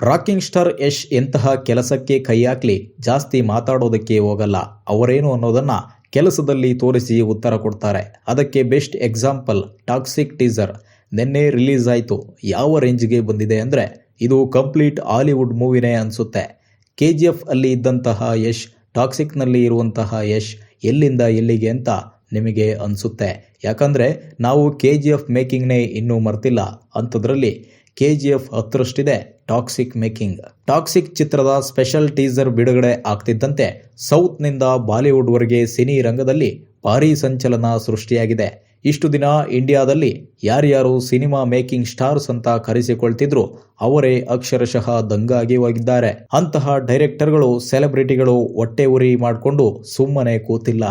Rocking star Yash ಎಂತಹ ಕೆಲಸಕ್ಕೆ ಕೈ ಹಾಕ್ಲಿ ಜಾಸ್ತಿ ಮಾತಾಡೋದಕ್ಕೆ ಹೋಗಲ್ಲ. ಅವರೇನು ಅನ್ನೋದನ್ನ ಕೆಲಸದಲ್ಲಿ ತೋರಿಸಿ ಉತ್ತರ ಕೊಡ್ತಾರೆ. ಅದಕ್ಕೆ ಬೆಸ್ಟ್ ಎಕ್ಸಾಂಪಲ್, ಟಾಕ್ಸಿಕ್ ಟೀಸರ್. ನಿನ್ನೆ ರಿಲೀಸ್ ಆಯಿತು. ಯಾವ ರೇಂಜ್ಗೆ ಬಂದಿದೆ ಅಂದರೆ ಇದು ಕಂಪ್ಲೀಟ್ ಹಾಲಿವುಡ್ ಮೂವಿನೇ ಅನಿಸುತ್ತೆ. ಕೆ ಜಿ ಎಫ್ ಅಲ್ಲಿ ಇದ್ದಂತಹ ಯಶ್, ಟಾಕ್ಸಿಕ್ನಲ್ಲಿ ಇರುವಂತಹ ಯಶ್ ಎಲ್ಲಿಂದ ಎಲ್ಲಿಗೆ ಅಂತ ನಿಮಗೆ ಅನಿಸುತ್ತೆ. ಯಾಕಂದರೆ ನಾವು ಕೆ ಜಿ ಎಫ್ ಮೇಕಿಂಗ್ನೇ ಇನ್ನೂ ಮರ್ತಿಲ್ಲ. ಅಂಥದ್ರಲ್ಲಿ K G F ಹತ್ತರಷ್ಟಿದೆ. Toxic making. Toxic ಚಿತ್ರದ ಸ್ಪೆಷಲ್ ಟೀಸರ್ ಬಿಡುಗಡೆ ಆಗ್ತಿದ್ದಂತೆ ಸೌತ್ನಿಂದ ಬಾಲಿವುಡ್ವರೆಗೆ ಸಿನಿ ರಂಗದಲ್ಲಿ ಭಾರೀ ಸಂಚಲನ ಸೃಷ್ಟಿಯಾಗಿದೆ. ಇಷ್ಟು ದಿನ ಇಂಡಿಯಾದಲ್ಲಿ ಯಾರ್ಯಾರು ಸಿನಿಮಾ ಮೇಕಿಂಗ್ ಸ್ಟಾರ್ಸ್ ಅಂತ ಕರೆಸಿಕೊಳ್ತಿದ್ರು, ಅವರೇ ಅಕ್ಷರಶಃ ದಂಗಾಗಿ ಹೋಗಿದ್ದಾರೆ. ಅಂತಹ ಡೈರೆಕ್ಟರ್ಗಳು, ಸೆಲೆಬ್ರಿಟಿಗಳು ಹೊಟ್ಟೆ ಉರಿ ಮಾಡಿಕೊಂಡು ಸುಮ್ಮನೆ ಕೂತಿಲ್ಲ.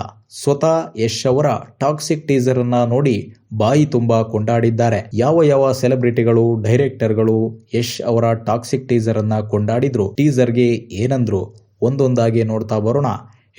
ಸ್ವತಃ ಯಶ್ ಅವರ ಟಾಕ್ಸಿಕ್ ಟೀಸರ್ ಅನ್ನ ನೋಡಿ ಬಾಯಿ ತುಂಬಾ ಕೊಂಡಾಡಿದ್ದಾರೆ. ಯಾವ ಯಾವ ಸೆಲೆಬ್ರಿಟಿಗಳು, ಡೈರೆಕ್ಟರ್ಗಳು ಯಶ್ ಅವರ ಟಾಕ್ಸಿಕ್ ಟೀಸರ್ ಅನ್ನ ಕೊಂಡಾಡಿದ್ರು, ಟೀಸರ್ಗೆ ಏನಂದ್ರು, ಒಂದೊಂದಾಗಿ ನೋಡ್ತಾ ಬರೋಣ.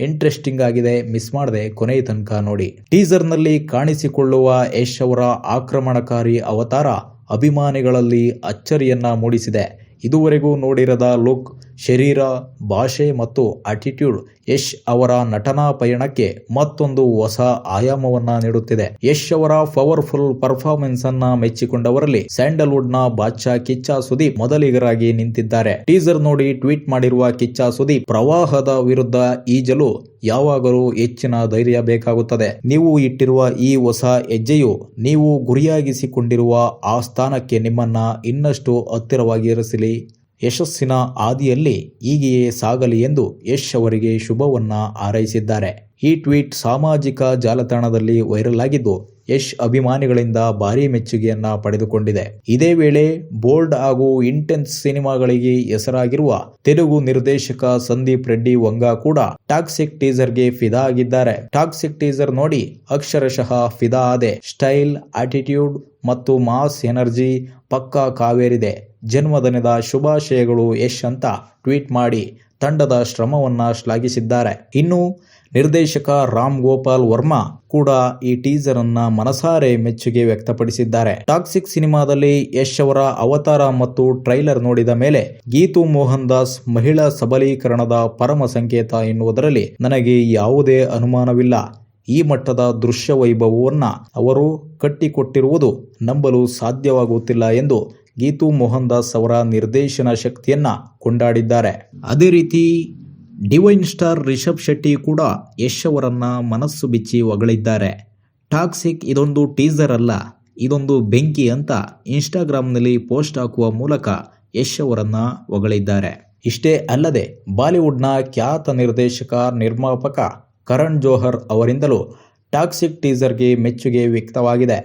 ಇಂಟ್ರೆಸ್ಟಿಂಗ್ ಆಗಿದೆ ಮಿಸ್ ಮಾಡದೆ ಕೊನೆಯ ತನಕ ನೋಡಿ. ಟೀಸರ್ನಲ್ಲಿ ಕಾಣಿಸಿಕೊಳ್ಳುವ ಯಶ್ ಅವರ ಆಕ್ರಮಣಕಾರಿ ಅವತಾರ ಅಭಿಮಾನಿಗಳಲ್ಲಿ ಅಚ್ಚರಿಯನ್ನ ಮೂಡಿಸಿದೆ. ಇದುವರೆಗೂ ನೋಡಿರದ ಲುಕ್ ಶರೀರ, ಭಾಷೆ ಮತ್ತು ಅಟಿಟ್ಯೂಡ್ ಯಶ್ ಅವರ ನಟನಾ ಪಯಣಕ್ಕೆ ಮತ್ತೊಂದು ಹೊಸ ಆಯಾಮವನ್ನ ನೀಡುತ್ತಿದೆ. ಯಶ್ ಅವರ ಪವರ್ಫುಲ್ ಪರ್ಫಾರ್ಮೆನ್ಸ್ ಅನ್ನ ಮೆಚ್ಚಿಕೊಂಡವರಲ್ಲಿ ಸ್ಯಾಂಡಲ್ವುಡ್ನ ಬಾದ್ಶಾ ಕಿಚ್ಚ ಸುದೀಪ್ ಮೊದಲಿಗರಾಗಿ ನಿಂತಿದ್ದಾರೆ. ಟೀಸರ್ ನೋಡಿ ಟ್ವೀಟ್ ಮಾಡಿರುವ ಕಿಚ್ಚ ಸುದೀಪ್, ಪ್ರವಾಹದ ವಿರುದ್ಧ ಈಜಲು ಯಾವಾಗಲೂ ಹೆಚ್ಚಿನ ಧೈರ್ಯ ಬೇಕಾಗುತ್ತದೆ. ನೀವು ಇಟ್ಟಿರುವ ಈ ಹೊಸ ಹೆಜ್ಜೆಯು ನೀವು ಗುರಿಯಾಗಿಸಿಕೊಂಡಿರುವ ಆ ಸ್ಥಾನಕ್ಕೆ ನಿಮ್ಮನ್ನ ಇನ್ನಷ್ಟು ಹತ್ತಿರವಾಗಿರಿಸಲಿ. ಯಶಸ್ಸಿನ ಹಾದಿಯಲ್ಲಿ ಹೀಗೆಯೇ ಸಾಗಲಿ ಎಂದು ಯಶ್ ಅವರಿಗೆ ಶುಭವನ್ನ ಹಾರೈಸಿದ್ದಾರೆ. ಈ ಟ್ವೀಟ್ ಸಾಮಾಜಿಕ ಜಾಲತಾಣದಲ್ಲಿ ವೈರಲ್ ಆಗಿದ್ದು, ಯಶ್ ಅಭಿಮಾನಿಗಳಿಂದ ಭಾರೀ ಮೆಚ್ಚುಗೆಯನ್ನ ಪಡೆದುಕೊಂಡಿದೆ. ಇದೇ ವೇಳೆ ಬೋಲ್ಡ್ ಹಾಗೂ ಇಂಟೆನ್ಸ್ ಸಿನಿಮಾಗಳಿಗೆ ಹೆಸರಾಗಿರುವ ತೆಲುಗು ನಿರ್ದೇಶಕ ಸಂದೀಪ್ ರೆಡ್ಡಿ ವಂಗಾ ಕೂಡ ಟಾಕ್ಸಿಕ್ ಟೀಸರ್ಗೆ ಫಿದಾ ಆಗಿದ್ದಾರೆ. ಟಾಕ್ಸಿಕ್ ಟೀಸರ್ ನೋಡಿ ಅಕ್ಷರಶಃ ಫಿದಾ ಆದೆ. ಸ್ಟೈಲ್, ಆಟಿಟ್ಯೂಡ್ ಮತ್ತು ಮಾಸ್ ಎನರ್ಜಿ ಪಕ್ಕಾ ಕಾವೇರಿದೆ. ಜನ್ಮದಿನದ ಶುಭಾಶಯಗಳು ಯಶ್ ಅಂತ ಟ್ವೀಟ್ ಮಾಡಿ ತಂಡದ ಶ್ರಮವನ್ನ ಶ್ಲಾಘಿಸಿದ್ದಾರೆ. ಇನ್ನು ನಿರ್ದೇಶಕ ರಾಮ್ ಗೋಪಾಲ್ ವರ್ಮಾ ಕೂಡ ಈ ಟೀಸರ್ ಅನ್ನ ಮನಸಾರೆ ಮೆಚ್ಚುಗೆ ವ್ಯಕ್ತಪಡಿಸಿದ್ದಾರೆ. ಟಾಕ್ಸಿಕ್ ಸಿನಿಮಾದಲ್ಲಿ ಯಶ್ ಅವರ ಅವತಾರ ಮತ್ತು ಟ್ರೈಲರ್ ನೋಡಿದ ಮೇಲೆ ಗೀತು ಮೋಹನ್ ದಾಸ್ ಮಹಿಳಾ ಸಬಲೀಕರಣದ ಪರಮ ಸಂಕೇತ ಎನ್ನುವುದರಲ್ಲಿ ನನಗೆ ಯಾವುದೇ ಅನುಮಾನವಿಲ್ಲ. ಈ ಮಟ್ಟದ ದೃಶ್ಯ ವೈಭವವನ್ನ ಅವರು ಕಟ್ಟಿಕೊಟ್ಟಿರುವುದು ನಂಬಲು ಸಾಧ್ಯವಾಗುತ್ತಿಲ್ಲ ಎಂದು ಗೀತು ಮೋಹನ್ ದಾಸ್ ಅವರ ನಿರ್ದೇಶನ ಶಕ್ತಿಯನ್ನ ಕೊಂಡಾಡಿದ್ದಾರೆ. ಅದೇ ರೀತಿ ಡಿವೈನ್ ಸ್ಟಾರ್ ರಿಷಬ್ ಶೆಟ್ಟಿ ಕೂಡ ಯಶ್ ಅವರನ್ನ ಮನಸ್ಸು ಬಿಚ್ಚಿ ಹೊಗಳಿದ್ದಾರೆ. ಟಾಕ್ಸಿಕ್ ಇದೊಂದು ಟೀಸರ್ ಅಲ್ಲ, ಇದೊಂದು ಬೆಂಕಿ ಅಂತ ಇನ್ಸ್ಟಾಗ್ರಾಮ್ನಲ್ಲಿ ಪೋಸ್ಟ್ ಹಾಕುವ ಮೂಲಕ ಯಶ್ ಅವರನ್ನ ಹೊಗಳಿದ್ದಾರೆ. ಇಷ್ಟೇ ಅಲ್ಲದೆ ಬಾಲಿವುಡ್ನ ಖ್ಯಾತ ನಿರ್ದೇಶಕ, ನಿರ್ಮಾಪಕ ಕರಣ್ ಜೋಹರ್ ಅವರಿಂದಲೂ ಟಾಕ್ಸಿಕ್ ಟೀಸರ್ಗೆ ಮೆಚ್ಚುಗೆ ವ್ಯಕ್ತವಾಗಿದೆ.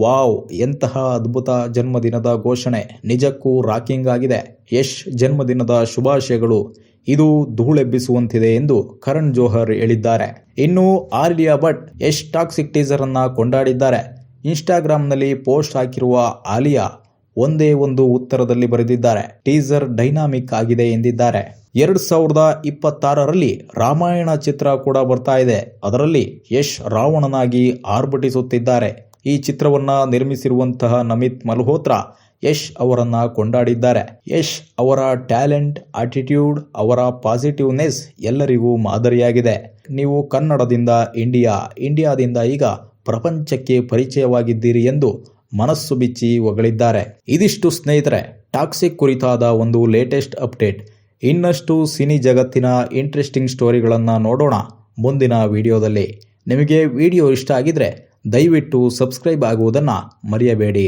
ವಾವ್, ಎಂತಹ ಅದ್ಭುತ ಜನ್ಮದಿನದ ಘೋಷಣೆ. ನಿಜಕ್ಕೂ ರಾಕಿಂಗ್ ಆಗಿದೆ. ಯಶ್, ಜನ್ಮದಿನದ ಶುಭಾಶಯಗಳು. ಇದು ಧೂಳೆಬ್ಬಿಸುವಂತಿದೆ ಎಂದು ಕರಣ್ ಜೋಹರ್ ಹೇಳಿದ್ದಾರೆ. ಇನ್ನು ಆಲಿಯಾ ಭಟ್ ಯಶ್ ಟಾಕ್ಸಿಕ್ ಟೀಸರ್ ಅನ್ನ ಕೊಂಡಾಡಿದ್ದಾರೆ. ಇನ್ಸ್ಟಾಗ್ರಾಂನಲ್ಲಿ ಪೋಸ್ಟ್ ಹಾಕಿರುವ ಆಲಿಯಾ ಒಂದೇ ಒಂದು ಉತ್ತರದಲ್ಲಿ ಬರೆದಿದ್ದಾರೆ. ಟೀಸರ್ ಡೈನಾಮಿಕ್ ಆಗಿದೆ ಎಂದಿದ್ದಾರೆ. ಎರಡ್ ಸಾವಿರದ ಇಪ್ಪತ್ತಾರರಲ್ಲಿ ರಾಮಾಯಣ ಚಿತ್ರ ಕೂಡ ಬರ್ತಾ ಇದೆ. ಅದರಲ್ಲಿ ಯಶ್ ರಾವಣನಾಗಿ ಆರ್ಭಟಿಸುತ್ತಿದ್ದಾರೆ. ಈ ಚಿತ್ರವನ್ನ ನಿರ್ಮಿಸಿರುವಂತಹ ನಮಿತ್ ಮಲ್ಹೋತ್ರಾ ಯಶ್ ಅವರನ್ನ ಕೊಂಡಾಡಿದ್ದಾರೆ. ಯಶ್ ಅವರ ಟ್ಯಾಲೆಂಟ್, ಆಟಿಟ್ಯೂಡ್, ಅವರ ಪಾಸಿಟಿವ್ನೆಸ್ ಎಲ್ಲರಿಗೂ ಮಾದರಿಯಾಗಿದೆ. ನೀವು ಕನ್ನಡದಿಂದ ಇಂಡಿಯಾ, ಇಂಡಿಯಾದಿಂದ ಈಗ ಪ್ರಪಂಚಕ್ಕೆ ಪರಿಚಯವಾಗಿದ್ದೀರಿ ಎಂದು ಮನಸ್ಸು ಬಿಚ್ಚಿ ಹೊಗಳಿದ್ದಾರೆ. ಇದಿಷ್ಟು ಸ್ನೇಹಿತರೆ, ಟಾಕ್ಸಿಕ್ ಕುರಿತಾದ ಒಂದು ಲೇಟೆಸ್ಟ್ ಅಪ್ಡೇಟ್. ಇನ್ನಷ್ಟು ಸಿನಿ ಜಗತ್ತಿನ ಇಂಟ್ರೆಸ್ಟಿಂಗ್ ಸ್ಟೋರಿಗಳನ್ನು ನೋಡೋಣ ಮುಂದಿನ ವಿಡಿಯೋದಲ್ಲಿ. ನಿಮಗೆ ವಿಡಿಯೋ ಇಷ್ಟ ಆಗಿದ್ರೆ ದಯವಿಟ್ಟು ಸಬ್ಸ್ಕ್ರೈಬ್ ಆಗುವುದನ್ನು ಮರೆಯಬೇಡಿ.